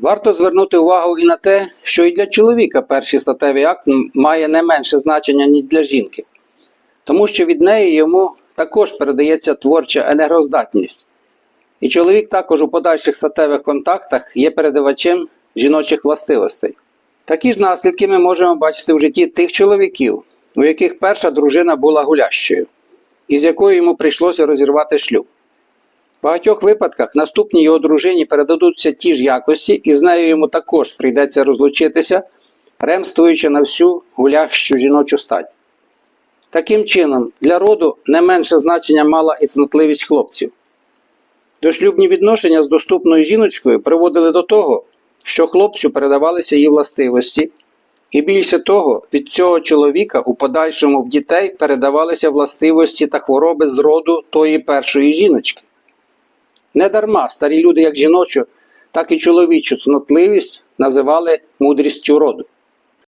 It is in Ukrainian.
Варто звернути увагу і на те, що і для чоловіка перший статевий акт має не менше значення, ніж для жінки, тому що від неї йому також передається творча енергоздатність. І чоловік також у подальших статевих контактах є передавачем жіночих властивостей. Такі ж наслідки ми можемо бачити в житті тих чоловіків, у яких перша дружина була гулящою, і з якою йому прийшлося розірвати шлюб. В багатьох випадках наступній його дружині передадуться ті ж якості, і з нею йому також прийдеться розлучитися, ремствуючи на всю гулящу жіночу стать. Таким чином, для роду не менше значення мала і цнотливість хлопців. Дошлюбні відношення з доступною жіночкою приводили до того, що хлопцю передавалися її властивості, і більше того, від цього чоловіка у подальшому в дітей передавалися властивості та хвороби з роду тої першої жіночки. Недарма старі люди як жіночу, так і чоловічу цнотливість називали мудрістю роду.